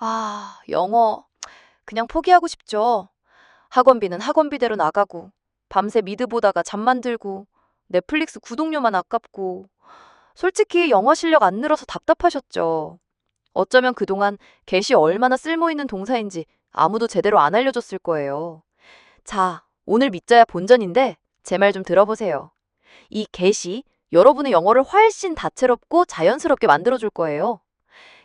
아, 영어. 그냥 포기하고 싶죠. 학원비는 학원비대로 나가고, 밤새 미드 보다가 잠만 들고, 넷플릭스 구독료만 아깝고. 솔직히 영어 실력 안 늘어서 답답하셨죠. 어쩌면 그동안 get이 얼마나 쓸모있는 동사인지 아무도 제대로 안 알려줬을 거예요. 자, 오늘 믿자야 본전인데 제 말 좀 들어보세요. 이 get이 여러분의 영어를 훨씬 다채롭고 자연스럽게 만들어줄 거예요.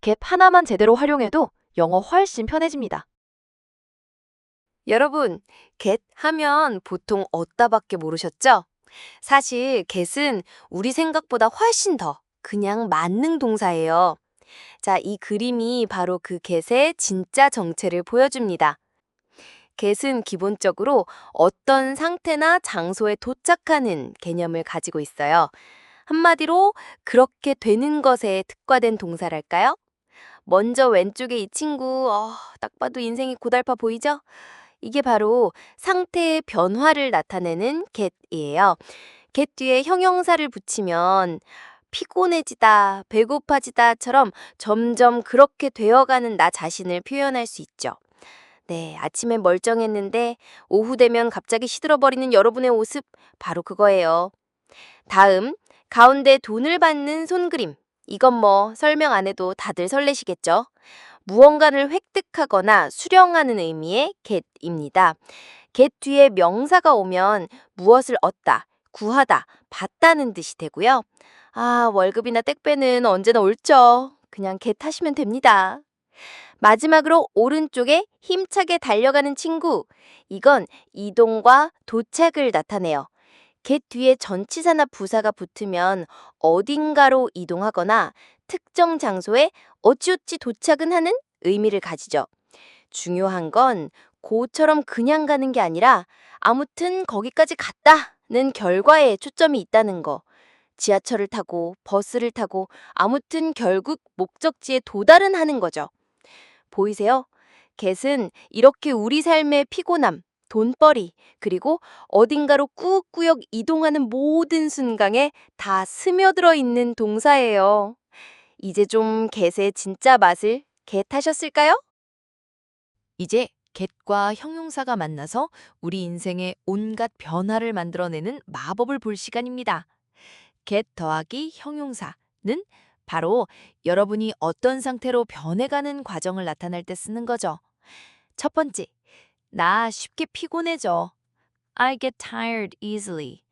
get 하나만 제대로 활용해도 영어 훨씬 편해집니다. 여러분, get 하면 보통 얻다밖에 모르셨죠? 사실 get은 우리 생각보다 훨씬 더 그냥 만능 동사예요. 자, 이 그림이 바로 그 get의 진짜 정체를 보여줍니다. get은 기본적으로 어떤 상태나 장소에 도착하는 개념을 가지고 있어요. 한마디로 그렇게 되는 것에 특화된 동사랄까요? 먼저 왼쪽에 이 친구, 어, 딱 봐도 인생이 고달파 보이죠? 이게 바로 상태의 변화를 나타내는 get이에요. get 뒤에 형용사를 붙이면 피곤해지다, 배고파지다처럼 점점 그렇게 되어가는 나 자신을 표현할 수 있죠. 네, 아침에 멀쩡했는데 오후 되면 갑자기 시들어버리는 여러분의 모습 바로 그거예요. 다음, 가운데 돈을 받는 손그림. 이건 뭐 설명 안 해도 다들 설레시겠죠? 무언가를 획득하거나 수령하는 의미의 get입니다. get 뒤에 명사가 오면 무엇을 얻다, 구하다, 받다는 뜻이 되고요. 아, 월급이나 택배는 언제나 옳죠. 그냥 get 하시면 됩니다. 마지막으로 오른쪽에 힘차게 달려가는 친구. 이건 이동과 도착을 나타내요. Get 뒤에 전치사나 부사가 붙으면 어딘가로 이동하거나 특정 장소에 어찌어찌 도착은 하는 의미를 가지죠. 중요한 건 고처럼 그냥 가는 게 아니라 아무튼 거기까지 갔다는 결과에 초점이 있다는 거. 지하철을 타고 버스를 타고 아무튼 결국 목적지에 도달은 하는 거죠. 보이세요? get은 이렇게 우리 삶의 피곤함, 돈벌이, 그리고 어딘가로 꾸역꾸역 이동하는 모든 순간에 다 스며들어 있는 동사예요. 이제 좀 get의 진짜 맛을 get하셨을까요? 이제 get과 형용사가 만나서 우리 인생의 온갖 변화를 만들어내는 마법을 볼 시간입니다. get 더하기 형용사는 바로 여러분이 어떤 상태로 변해가는 과정을 나타낼 때 쓰는 거죠. 첫 번째, 나 쉽게 피곤해져. I get tired easily.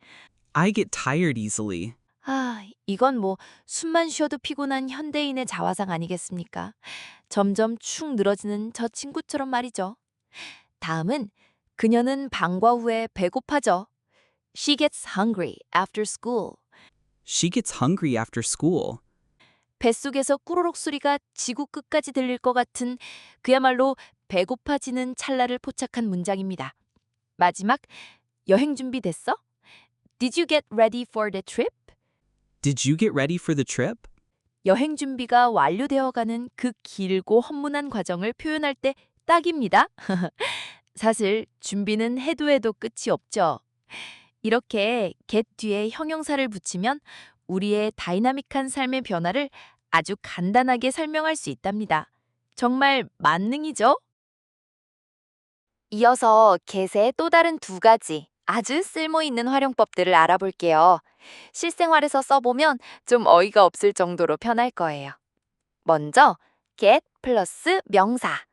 I get tired easily. 아, 이건 뭐 숨만 쉬어도 피곤한 현대인의 자화상 아니겠습니까? 점점 축 늘어지는 저 친구처럼 말이죠. 다음은 그녀는 방과 후에 배고파져. She gets hungry after school. She gets hungry after school. 뱃속에서 꾸르륵 소리가 지구 끝까지 들릴 것 같은 그야말로 배고파지는 찰나를 포착한 문장입니다. 마지막, 여행 준비 됐어? Did you get ready for the trip? Did you get ready for the trip? 여행 준비가 완료되어가는 그 길고 험문한 과정을 표현할 때 딱입니다. 사실 준비는 해도 해도 끝이 없죠. 이렇게 get 뒤에 형용사를 붙이면 우리의 다이나믹한 삶의 변화를 아주 간단하게 설명할 수 있답니다. 정말 만능이죠? 이어서 get의 또 다른 두 가지 아주 쓸모있는 활용법들을 알아볼게요. 실생활에서 써보면 좀 어이가 없을 정도로 편할 거예요. 먼저 get 플러스 명사.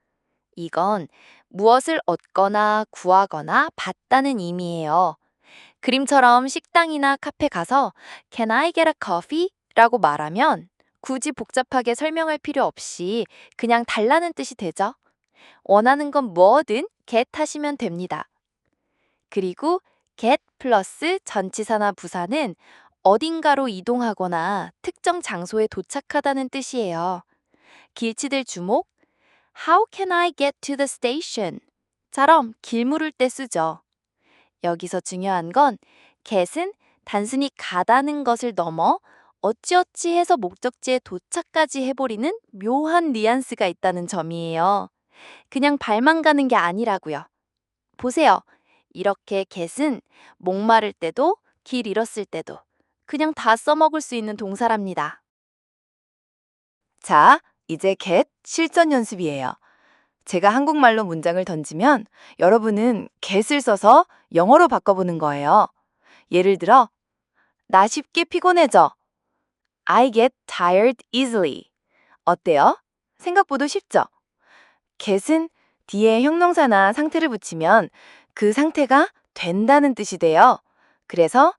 이건 무엇을 얻거나 구하거나 받다는 의미예요. 그림처럼 식당이나 카페 가서 Can I get a coffee? 라고 말하면 굳이 복잡하게 설명할 필요 없이 그냥 달라는 뜻이 되죠. 원하는 건 뭐든 get 하시면 됩니다. 그리고 get 플러스 전치사나 부사는 어딘가로 이동하거나 특정 장소에 도착하다는 뜻이에요. 길치들 주목. How can I get to the station? 처럼 길 물을 때 쓰죠. 여기서 중요한 건 get은 단순히 가다는 것을 넘어 어찌어찌 해서 목적지에 도착까지 해버리는 묘한 뉘앙스가 있다는 점이에요. 그냥 발만 가는 게 아니라고요. 보세요. 이렇게 get은 목마를 때도 길 잃었을 때도 그냥 다 써먹을 수 있는 동사랍니다. 자, 이제 get 실전 연습이에요. 제가 한국말로 문장을 던지면 여러분은 get을 써서 영어로 바꿔보는 거예요. 예를 들어, 나 쉽게 피곤해져. I get tired easily. 어때요? 생각보다 쉽죠? Get은 뒤에 형용사나 상태를 붙이면 그 상태가 된다는 뜻이 돼요. 그래서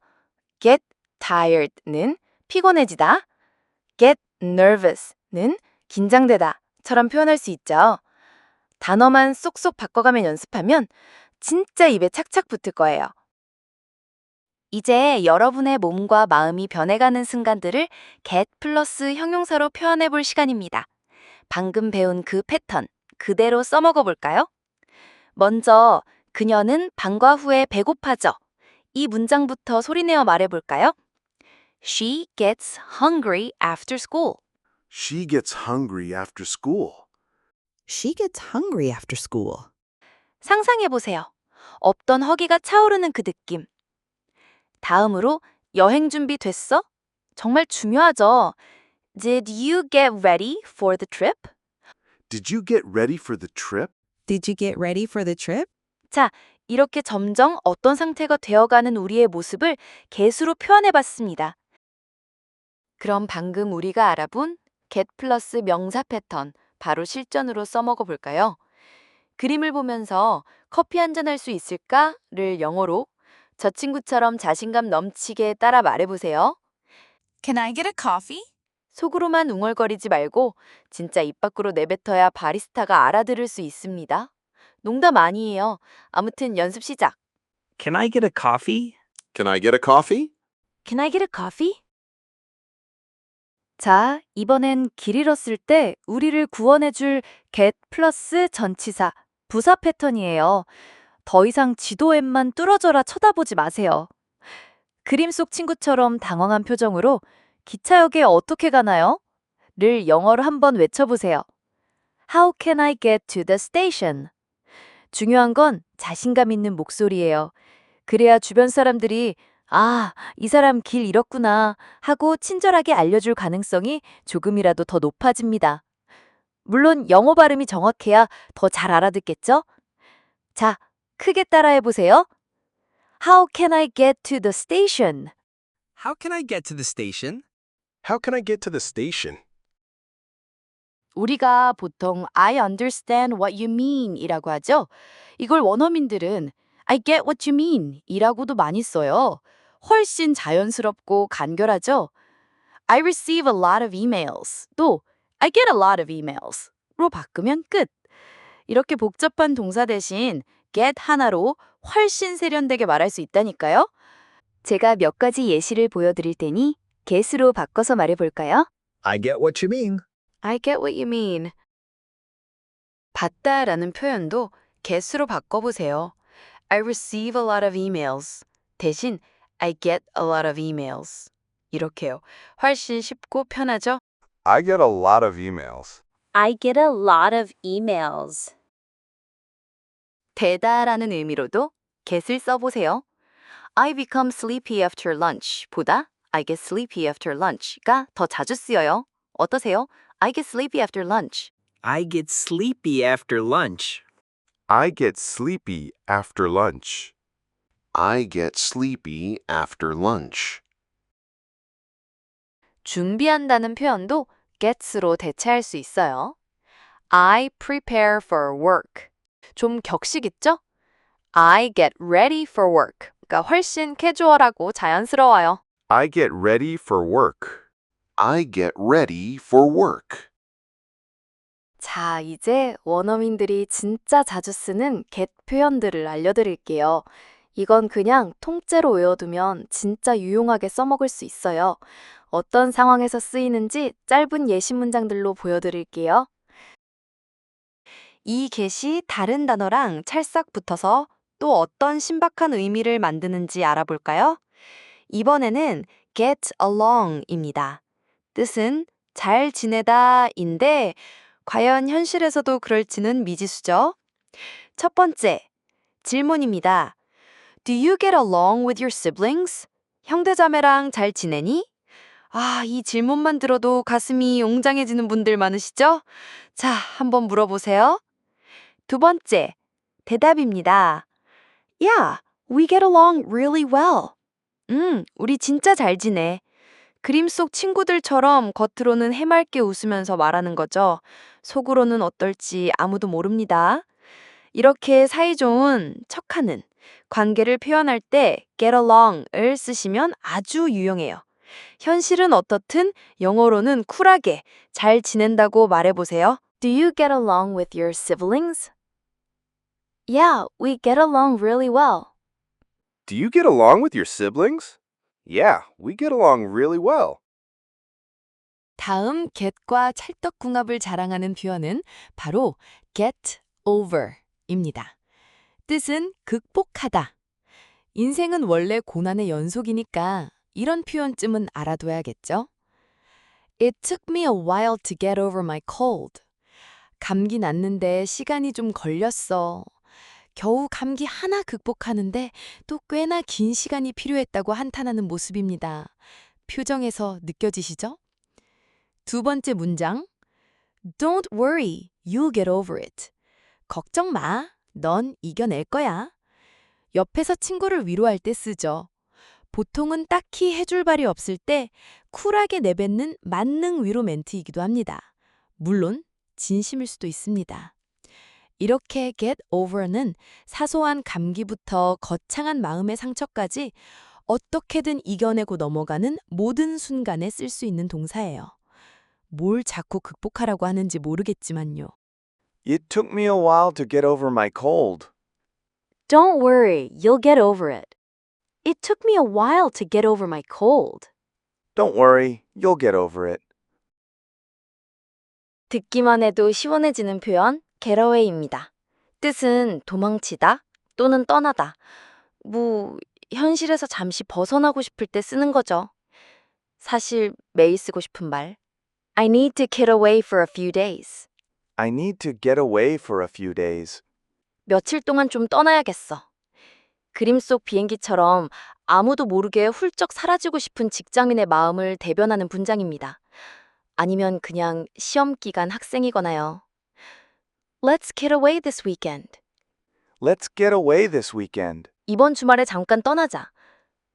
get tired는 피곤해지다, get nervous는 긴장되다처럼 표현할 수 있죠. 단어만 쏙쏙 바꿔가면 연습하면 진짜 입에 착착 붙을 거예요. 이제 여러분의 몸과 마음이 변해가는 순간들을 get 플러스 형용사로 표현해 볼 시간입니다. 방금 배운 그 패턴 그대로 써먹어 볼까요? 먼저 그녀는 방과 후에 배고파져. 이 문장부터 소리내어 말해 볼까요? She gets hungry after school. She gets hungry after school. She gets hungry after school. 상상해 보세요. 없던 허기가 차오르는 그 느낌. 다음으로 여행 준비 됐어? 정말 중요하죠. Did you get ready for the trip? Did you get ready for the trip? Did you get ready for the trip? 이렇게 점점 어떤 상태가 되어가는 우리의 모습을 개수로 표현해 봤습니다. 그럼 방금 우리가 알아본 get 플러스 명사 패턴 바로 실전으로 써먹어 볼까요? 그림을 보면서 커피 한 잔 할 수 있을까?를 영어로 저 친구처럼 자신감 넘치게 따라 말해보세요. Can I get a coffee? 속으로만 웅얼거리지 말고 진짜 입 밖으로 내뱉어야 바리스타가 알아들을 수 있습니다. 농담 아니에요. 아무튼 연습 시작. Can I get a coffee? Can I get a coffee? Can I get a coffee? 자, 이번엔 길 잃었을 때 우리를 구원해줄 get 플러스 전치사, 부사 패턴이에요. 더 이상 지도 앱만 뚫어져라 쳐다보지 마세요. 그림 속 친구처럼 당황한 표정으로 기차역에 어떻게 가나요? 를 영어로 한번 외쳐보세요. How can I get to the station? 중요한 건 자신감 있는 목소리예요. 그래야 주변 사람들이 아, 이 사람 길 잃었구나 하고 친절하게 알려줄 가능성이 조금이라도 더 높아집니다. 물론 영어 발음이 정확해야 더 잘 알아듣겠죠? 자, 크게 따라해 보세요. How can I get to the station? How can I get to the station? How can I get to the station? 우리가 보통 I understand what you mean 이라고 하죠. 이걸 원어민들은 I get what you mean 이라고도 많이 써요. 훨씬 자연스럽고 간결하죠. I receive a lot of emails 또 I get a lot of emails 로 바꾸면 끝. 이렇게 복잡한 동사 대신 get 하나로 훨씬 세련되게 말할 수 있다니까요. 제가 몇 가지 예시를 보여드릴 테니 get으로 바꿔서 말해볼까요? I get what you mean. I get what you mean. 받다라는 표현도 get으로 바꿔보세요. I receive a lot of emails. 대신 I get a lot of emails. 이렇게요. 훨씬 쉽고 편하죠? I get a lot of emails. I get a lot of emails. 되다라는 의미로도 get을 써보세요. I become sleepy after lunch 보다 I get sleepy after lunch가 더 자주 쓰여요. 어떠세요? I get sleepy after lunch. I get sleepy after lunch. I get sleepy after lunch. I get sleepy after lunch. 준비한다는 표현도 gets로 대체할 수 있어요. I prepare for work. 좀 격식 있죠? I get ready for work. 가 훨씬 캐주얼하고 자연스러워요. I get ready for work. I get ready for work. 자, 이제 원어민들이 진짜 자주 쓰는 get 표현들을 알려드릴게요. 이건 그냥 통째로 외워두면 진짜 유용하게 써먹을 수 있어요. 어떤 상황에서 쓰이는지 짧은 예시 문장들로 보여드릴게요. 이 get이 다른 단어랑 찰싹 붙어서 또 어떤 신박한 의미를 만드는지 알아볼까요? 이번에는 get along입니다. 뜻은 잘 지내다인데 과연 현실에서도 그럴지는 미지수죠. 첫 번째, 질문입니다. Do you get along with your siblings? 형제자매랑 잘 지내니? 아, 이 질문만 들어도 가슴이 웅장해지는 분들 많으시죠? 자, 한번 물어보세요. 두 번째, 대답입니다. Yeah, we get along really well. 음, 우리 진짜 잘 지내. 그림 속 친구들처럼 겉으로는 해맑게 웃으면서 말하는 거죠. 속으로는 어떨지 아무도 모릅니다. 이렇게 사이좋은 척하는 관계를 표현할 때 get along을 쓰시면 아주 유용해요. 현실은 어떻든 영어로는 쿨하게 잘 지낸다고 말해보세요. Do you get along with your siblings? Yeah, we get along really well. Do you get along with your siblings? Yeah, we get along really well. 다음 get과 찰떡궁합을 자랑하는 표현은 바로 get over입니다. 뜻은 극복하다. 인생은 원래 고난의 연속이니까 이런 표현쯤은 알아둬야겠죠? It took me a while to get over my cold. 감기 났는데 시간이 좀 걸렸어. 겨우 감기 하나 극복하는데 또 꽤나 긴 시간이 필요했다고 한탄하는 모습입니다. 표정에서 느껴지시죠? 두 번째 문장. Don't worry, you'll get over it. 걱정 마, 넌 이겨낼 거야. 옆에서 친구를 위로할 때 쓰죠. 보통은 딱히 해줄 말이 없을 때 쿨하게 내뱉는 만능 위로 멘트이기도 합니다. 물론 진심일 수도 있습니다. 이렇게 get over는 사소한 감기부터 거창한 마음의 상처까지 어떻게든 이겨내고 넘어가는 모든 순간에 쓸 수 있는 동사예요. 뭘 자꾸 극복하라고 하는지 모르겠지만요. It took me a while to get over my cold. Don't worry, you'll get over it. It took me a while to get over my cold. Don't worry, you'll get over it. 듣기만 해도 시원해지는 표현 getaway입니다. 뜻은 도망치다 또는 떠나다. 뭐 현실에서 잠시 벗어나고 싶을 때 쓰는 거죠. 사실 매일 쓰고 싶은 말. I need to get away for a few days. I need to get away for a few days. 며칠 동안 좀 떠나야겠어. 그림 속 비행기처럼 아무도 모르게 훌쩍 사라지고 싶은 직장인의 마음을 대변하는 문장입니다. 아니면 그냥 시험 기간 학생이거나요. Let's get away this weekend. Let's get away this weekend. 이번 주말에 잠깐 떠나자.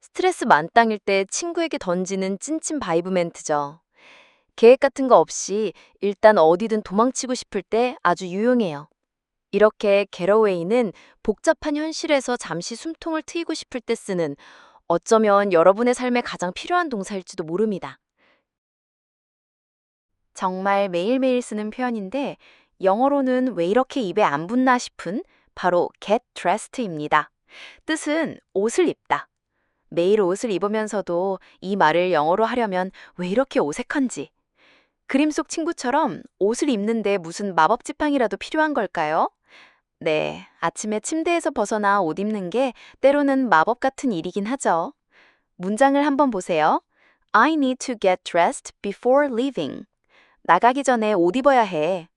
스트레스 만땅일 때 친구에게 던지는 찐친 바이브 멘트죠. 계획 같은 거 없이 일단 어디든 도망치고 싶을 때 아주 유용해요. 이렇게 getaway는 복잡한 현실에서 잠시 숨통을 트이고 싶을 때 쓰는 어쩌면 여러분의 삶에 가장 필요한 동사일지도 모릅니다. 정말 매일매일 쓰는 표현인데 영어로는 왜 이렇게 입에 안 붙나 싶은 바로 get dressed입니다. 뜻은 옷을 입다. 매일 옷을 입으면서도 이 말을 영어로 하려면 왜 이렇게 어색한지. 그림 속 친구처럼 옷을 입는데 무슨 마법 지팡이라도 필요한 걸까요? 네, 아침에 침대에서 벗어나 옷 입는 게 때로는 마법 같은 일이긴 하죠. 문장을 한번 보세요. I need to get dressed before leaving. 나가기 전에 옷 입어야 해.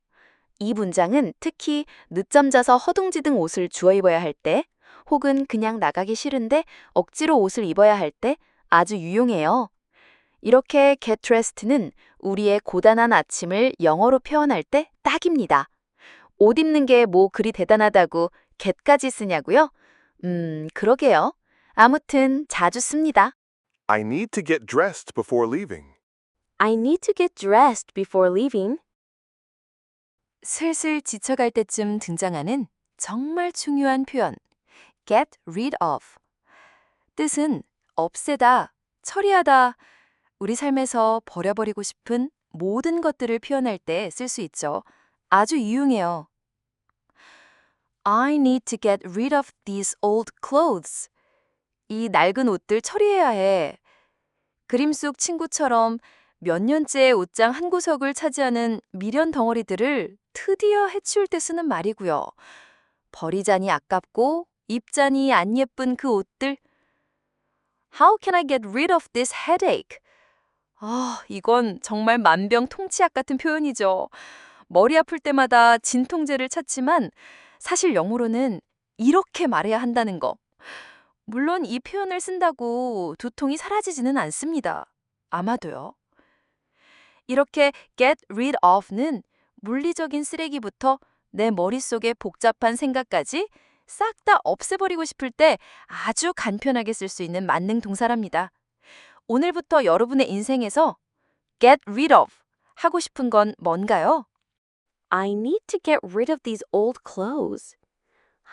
이 문장은 특히 늦잠 자서 허둥지둥 옷을 주워 입어야 할 때, 혹은 그냥 나가기 싫은데 억지로 옷을 입어야 할 때 아주 유용해요. 이렇게 get dressed는 우리의 고단한 아침을 영어로 표현할 때 딱입니다. 옷 입는 게 뭐 그리 대단하다고 get까지 쓰냐고요? 음, 그러게요. 아무튼 자주 씁니다. I need to get dressed before leaving. I need to get dressed before leaving. 슬슬 지쳐갈 때쯤 등장하는 정말 중요한 표현, get rid of. 뜻은 없애다, 처리하다, 우리 삶에서 버려버리고 싶은 모든 것들을 표현할 때 쓸 수 있죠. 아주 유용해요. I need to get rid of these old clothes. 이 낡은 옷들 처리해야 해. 그림 속 친구처럼 몇 년째 옷장 한 구석을 차지하는 미련 덩어리들을 드디어 해치울 때 쓰는 말이고요. 버리자니 아깝고 입자니 안 예쁜 그 옷들. How can I get rid of this headache? 아, 이건 정말 만병통치약 같은 표현이죠. 머리 아플 때마다 진통제를 찾지만 사실 영어로는 이렇게 말해야 한다는 거. 물론 이 표현을 쓴다고 두통이 사라지지는 않습니다. 아마도요. 이렇게 get rid of는 물리적인 쓰레기부터 내 머릿속의 복잡한 생각까지 싹 다 없애버리고 싶을 때 아주 간편하게 쓸 수 있는 만능 동사랍니다. 오늘부터 여러분의 인생에서 get rid of 하고 싶은 건 뭔가요? I need to get rid of these old clothes.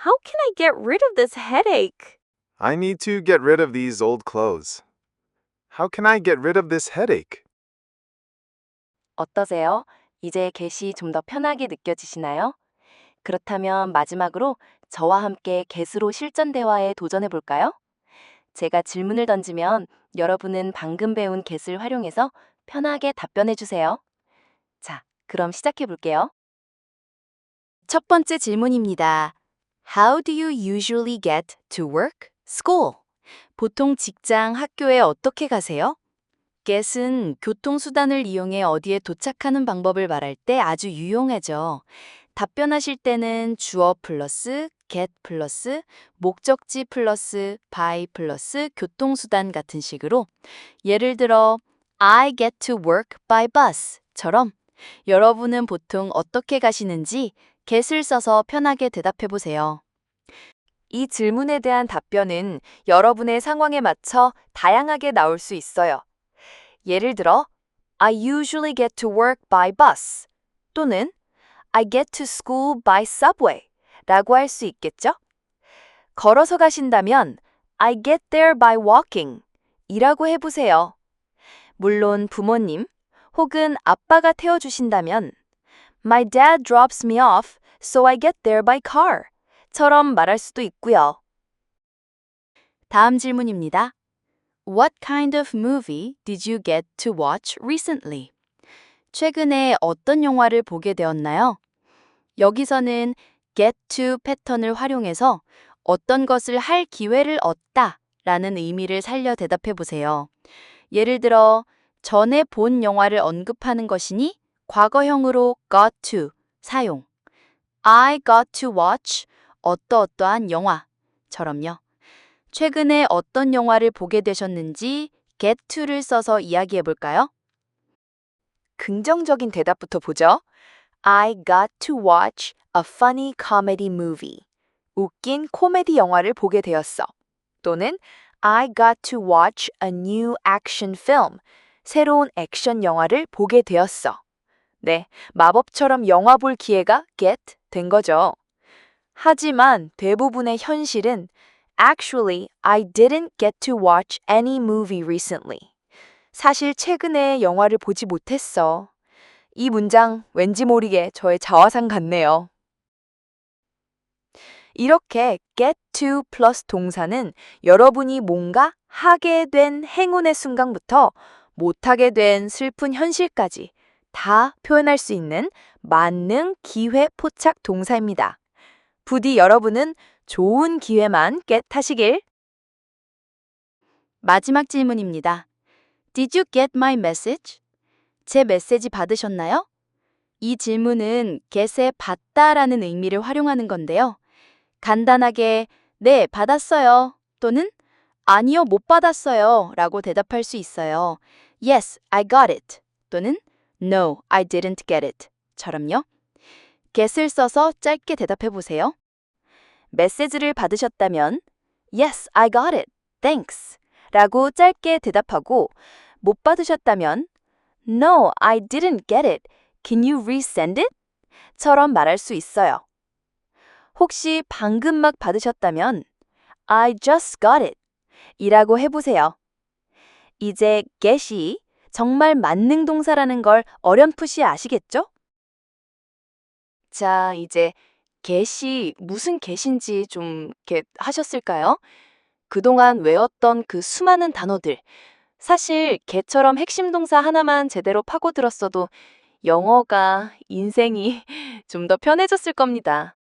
How can I get rid of this headache? I need to get rid of these old clothes. How can I get rid of this headache? 어떠세요? 이제 get이 좀 더 편하게 느껴지시나요? 그렇다면 마지막으로 저와 함께 get으로 실전 대화에 도전해 볼까요? 제가 질문을 던지면 여러분은 방금 배운 get을 활용해서 편하게 답변해 주세요. 자, 그럼 시작해 볼게요. 첫 번째 질문입니다. How do you usually get to work, school? 보통 직장, 학교에 어떻게 가세요? Get은 교통수단을 이용해 어디에 도착하는 방법을 말할 때 아주 유용하죠. 답변하실 때는 주어 플러스 get 플러스 목적지 플러스 by 플러스 교통수단 같은 식으로 예를 들어 I get to work by bus처럼 여러분은 보통 어떻게 가시는지 get을 써서 편하게 대답해 보세요. 이 질문에 대한 답변은 여러분의 상황에 맞춰 다양하게 나올 수 있어요. 예를 들어, I usually get to work by bus 또는 I get to school by subway 라고 할 수 있겠죠? 걸어서 가신다면 I get there by walking 이라고 해보세요. 물론 부모님 혹은 아빠가 태워주신다면 My dad drops me off so I get there by car 처럼 말할 수도 있고요. 다음 질문입니다. What kind of movie did you get to watch recently? 최근에 어떤 영화를 보게 되었나요? 여기서는 get to 패턴을 활용해서 어떤 것을 할 기회를 얻다 라는 의미를 살려 대답해 보세요. 예를 들어, 전에 본 영화를 언급하는 것이니 과거형으로 got to 사용. I got to watch 어떠어떠한 영화처럼요. 최근에 어떤 영화를 보게 되셨는지 get to를 써서 이야기해 볼까요? 긍정적인 대답부터 보죠. I got to watch a funny comedy movie. 웃긴 코미디 영화를 보게 되었어. 또는 I got to watch a new action film. 새로운 액션 영화를 보게 되었어. 네, 마법처럼 영화 볼 기회가 get 된 거죠. 하지만 대부분의 현실은 Actually, I didn't get to watch any movie recently. 사실 최근에 영화를 보지 못했어. 이 문장 왠지 모르게 저의 자화상 같네요. 이렇게 get to 플러스 동사는 여러분이 뭔가 하게 된 행운의 순간부터 못하게 된 슬픈 현실까지 다 표현할 수 있는 만능 기회 포착 동사입니다. 부디 여러분은 좋은 기회만 깨타시길. 마지막 질문입니다. Did you get my message? 제 메시지 받으셨나요? 이 질문은 get에 받다라는 의미를 활용하는 건데요. 간단하게 네, 받았어요. 또는 아니요, 못 받았어요. 라고 대답할 수 있어요. Yes, I got it. 또는 No, I didn't get it. 처럼요. get을 써서 짧게 대답해 보세요. 메시지를 받으셨다면 Yes, I got it. Thanks. 라고 짧게 대답하고 못 받으셨다면 No, I didn't get it. Can you resend it? 처럼 말할 수 있어요. 혹시 방금 막 받으셨다면 I just got it. 이라고 해보세요. 이제 get이 정말 만능 동사라는 걸 어렴풋이 아시겠죠? 자, 이제 get이 무슨 get인지 좀 get 하셨을까요? 그동안 외웠던 그 수많은 단어들. 사실 get처럼 핵심 동사 하나만 제대로 파고들었어도 영어가 인생이 좀 더 편해졌을 겁니다.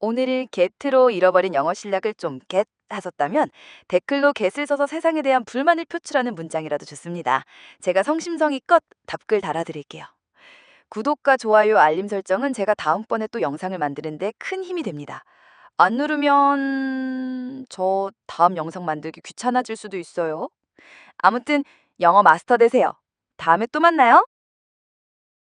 오늘을 get로 잃어버린 영어 실력을 좀 get 하셨다면 댓글로 get을 써서 세상에 대한 불만을 표출하는 문장이라도 좋습니다. 제가 성심성의껏 답글 달아드릴게요. 구독과 좋아요, 알림 설정은 제가 다음번에 또 영상을 만드는데 큰 힘이 됩니다. 안 누르면 저 다음 영상 만들기 귀찮아질 수도 있어요. 아무튼 영어 마스터 되세요. 다음에 또 만나요.